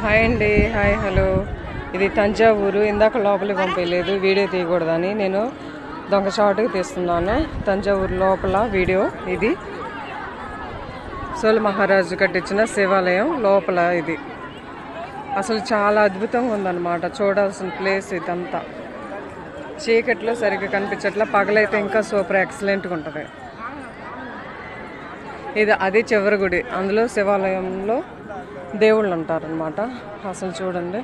Hi అండి hi hello. ఇది తంజావూరు ఇందాక లోపలికి పంపించలేదు వీడియో తీయకూడదని. నేను దొంగ షాట్కి తీస్తున్నాను తంజావూరు లోపల వీడియో ఇది. సోల్ మహారాజు కట్టించిన శివాలయం లోపల ఇది. అసలు చాలా అద్భుతంగా ఉందన్నమాట చూడాల్సిన ప్లేస్ ఇదంతా. చీకట్లో సరిగ్గా కనిపించట్లా పగలైతే ఇంకా సూపర్ ఎక్సలెంట్గా ఉంటుంది. ఇది అది చివరి గుడి అందులో శివాలయంలో దేవుళ్ళు అంటారనమాట అసలు చూడండి.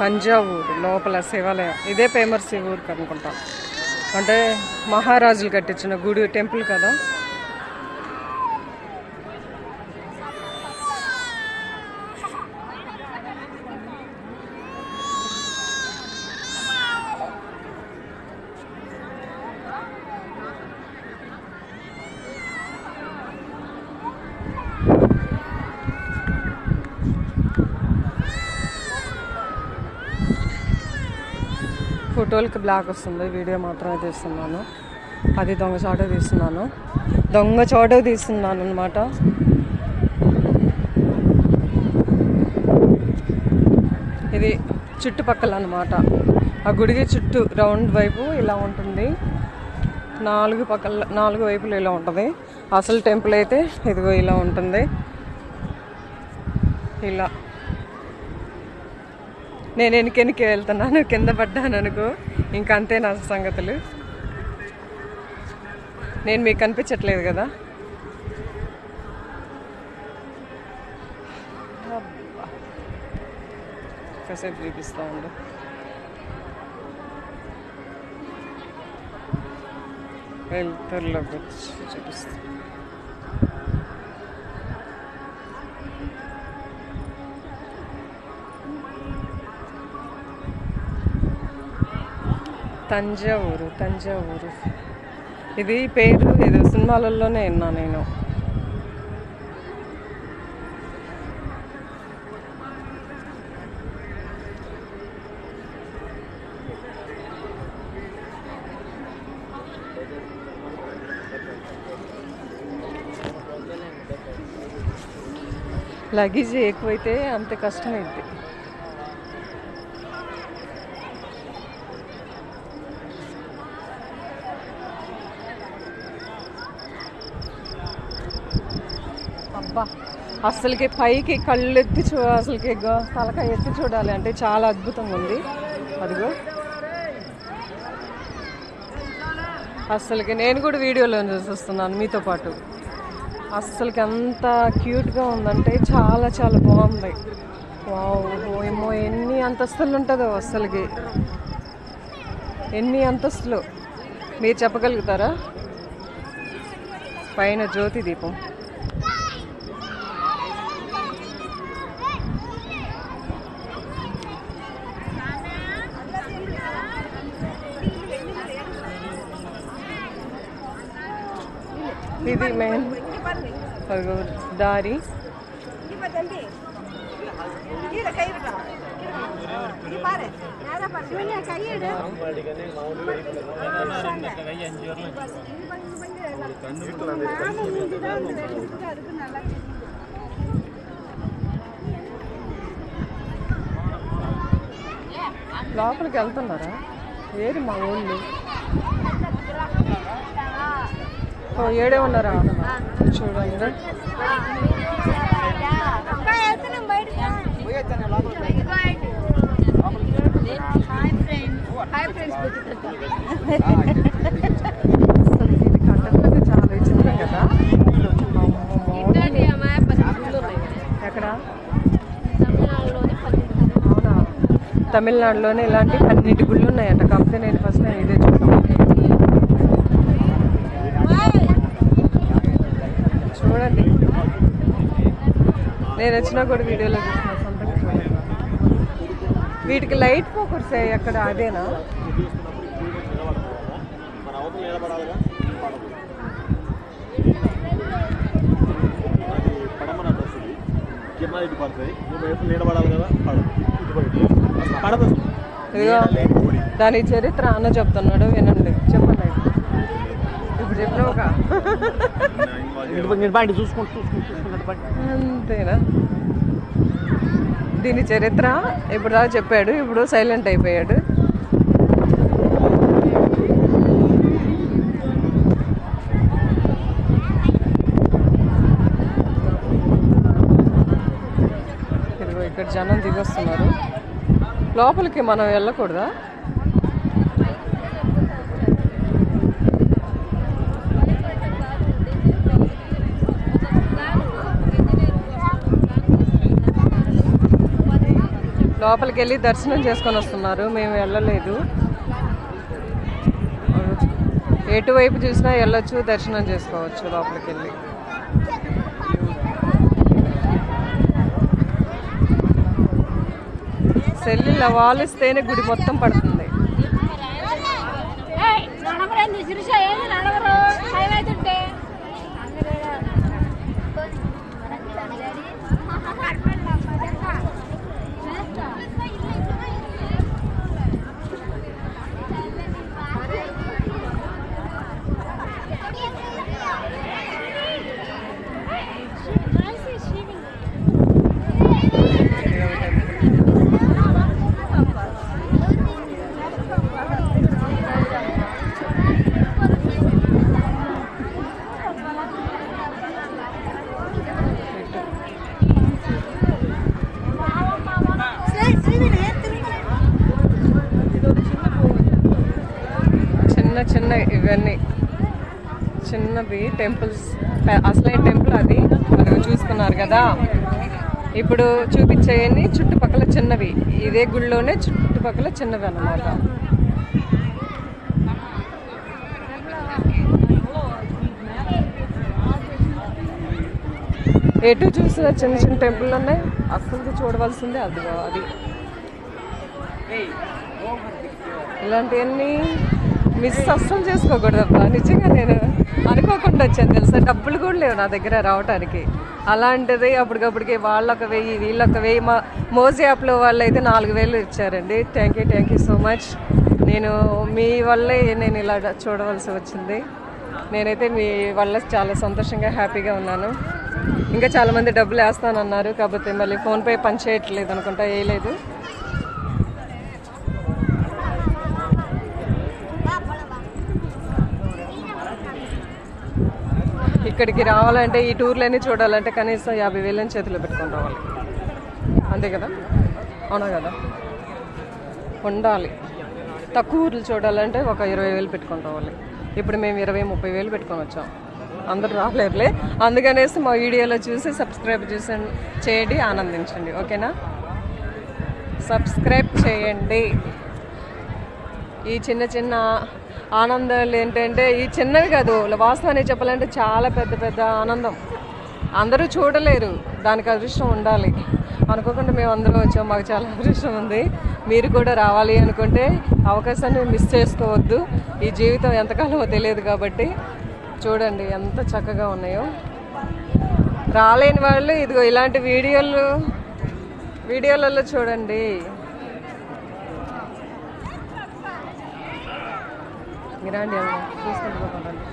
తంజావూరు లోపల శివాలయం. ఇదే ఫేమస్ ఈ ఊరికి అనుకుంటా. అంటే మహారాజులు కట్టించిన గుడి టెంపుల్ కదా? ఫోటోలకి బ్లాక్ వస్తుంది. వీడియో మాత్రమే తీస్తున్నాను. అది దొంగ చోట తీస్తున్నాను. దొంగ చోట తీస్తున్నాను అనమాట ఇది చుట్టుపక్కల అనమాట ఆ గుడికి చుట్టూ రౌండ్ వైపు ఇలా ఉంటుంది. నాలుగు పక్కల నాలుగు వైపులు ఇలా ఉంటుంది. అసలు టెంపుల్ అయితే ఇదిగో ఇలా ఉంటుంది. ఇలా. నేను వెనుకెనికి వెళ్తున్నాను కింద పడ్డాను అనుకో. ఇంకా అంతే నా సంగతులు. నేను మీకు కనిపించట్లేదు కదా. కాసేపు చూపిస్తా ఉండు. వెళ్తుర్లోకి వచ్చి చూపిస్తా. తంజావూరు తంజావూరు. ఇది పేరు ఏదో సినిమాలలోనే విన్నా నేను. లగేజ్ ఎక్కువైతే అంత కష్టమైంది అబ్బా అసలుకి పైకి కళ్ళు ఎత్తి చూ అసలుకి తలక తలకాయ ఎత్తి చూడాలి అంటే చాలా అద్భుతంగా ఉంది. అదిగో. అసలుకి నేను కూడా వీడియోలో చూస్తున్నాను మీతో పాటు. అస్సలకి ఎంత క్యూట్గా ఉందంటే చాలా చాలా బాగుంది. వావ్ ఏమో ఎన్ని అంతస్తులు ఉంటుందో అస్సలకి. ఎన్ని అంతస్తులు? మీరు చెప్పగలుగుతారా? పైన జ్యోతి దీపం. ఇది మెయిన్ అదిగో దారి లోపలికి వెళ్తున్నారా ఏది మా ఊళ్ళు ఓ ఏడే ఉన్నారా? చూడండి. చాలా విచిత్రం కదా అమ్మమ్మో. ఎక్కడ అవునా తమిళనాడులోనే ఇలాంటి పన్నెండు గుళ్ళు ఉన్నాయంట. కాకపోతే నేను ఫస్ట్ టైం ఇదే చూద్దాం చూడండి నేను వచ్చినా కూడా వీడియోలో చూసిన సొంతంగా చూడలేదు వీటికి లైట్ ఫోకస్ ఎక్కడ అదేనా? ఇదిగో దాని చరిత్ర అన్న చెప్తున్నాడు వినండి. చెప్పండి. ఇప్పుడు చెప్పినావు చూసుకుంటూ చూసుకుంటూ. అంతేనా? దీని చరిత్ర ఇప్పుడు దాకా చెప్పాడు ఇప్పుడు సైలెంట్ అయిపోయాడు. ఇక్కడ జనం దిగొస్తున్నారు. లోపలికి మనం వెళ్ళకూడదా? లోపలికి వెళ్ళి దర్శనం చేసుకొని వస్తున్నారు. మేము వెళ్ళలేదు. ఎటువైపు చూసినా వెళ్ళొచ్చు దర్శనం చేసుకోవచ్చు లోపలికి వెళ్ళి సెల్లిలో వాలిస్తేనే గుడి మొత్తం పడుతుంది. ఇవన్నీ. చిన్నవి టెంపుల్స్. అసలైన టెంపుల్ అది. చూసుకున్నారు కదా. ఇప్పుడు చూపించేయని చుట్టుపక్కల చిన్నవి. ఇదే గుడిలోనే చుట్టుపక్కల చిన్నవి అన్నమాట. ఎటు చూసిన చిన్న చిన్న టెంపుల్ ఉన్నాయి. అసలు చూడవలసిందే అది అది. ఇలాంటివన్నీ మిస్ అస్సలు చేసుకోకూడదు. నిజంగా నేను అనుకోకుండా వచ్చాను తెలుసా? డబ్బులు కూడా లేవు నా దగ్గర రావడానికి అలాంటిది అప్పటికప్పటికి వాళ్ళొక వెయ్యి వీళ్ళొక వెయ్యి మా మోజ్ యాప్లో వాళ్ళు అయితే నాలుగు వేలు ఇచ్చారండి. Thank you thank you so much నేను మీ వల్లే నేను ఇలా చూడవలసి వచ్చింది. నేనైతే మీ వల్ల చాలా సంతోషంగా హ్యాపీగా ఉన్నాను. ఇంకా చాలామంది డబ్బులు వేస్తానన్నారు కాకపోతే మళ్ళీ ఫోన్పే పని చేయట్లేదు అనుకుంటా వేయలేదు ఇక్కడికి రావాలంటే ఈ టూర్లన్నీ చూడాలంటే కనీసం యాభై వేలని చేతిలో పెట్టుకొని రావాలి. అంతే కదా? అవునా కదా? ఉండాలి. తక్కువ ఊర్లు చూడాలంటే ఒక ఇరవై వేలు పెట్టుకొని రావాలి. ఇప్పుడు మేము ఇరవై ముప్పై వేలు పెట్టుకొని వచ్చాం. అందరూ రాలేరులే. అందుకనేసి మా వీడియోలో చూసి సబ్స్క్రైబ్ చూసి చేయండి ఆనందించండి. ఓకేనా? సబ్స్క్రైబ్ చేయండి. ఈ చిన్న చిన్న ఆనందాలు ఏంటంటే ఈ చిన్నవి కాదు. వాస్తవాన్ని చెప్పాలంటే చాలా పెద్ద పెద్ద ఆనందం. అందరూ చూడలేరు. దానికి అదృష్టం ఉండాలి. అనుకోకుండా మేము అందరం వచ్చాం. మాకు చాలా అదృష్టం ఉంది. మీరు కూడా రావాలి అనుకుంటే అవకాశాన్ని మిస్ చేసుకోవద్దు. ఈ జీవితం ఎంతకాలమో తెలియదు కాబట్టి. చూడండి ఎంత చక్కగా ఉన్నాయో. రాలేని వాళ్ళు ఇదిగో ఇలాంటి వీడియోలు వీడియోలలో చూడండి. ఇరాండి చూసుకుంటూ పోతుండండి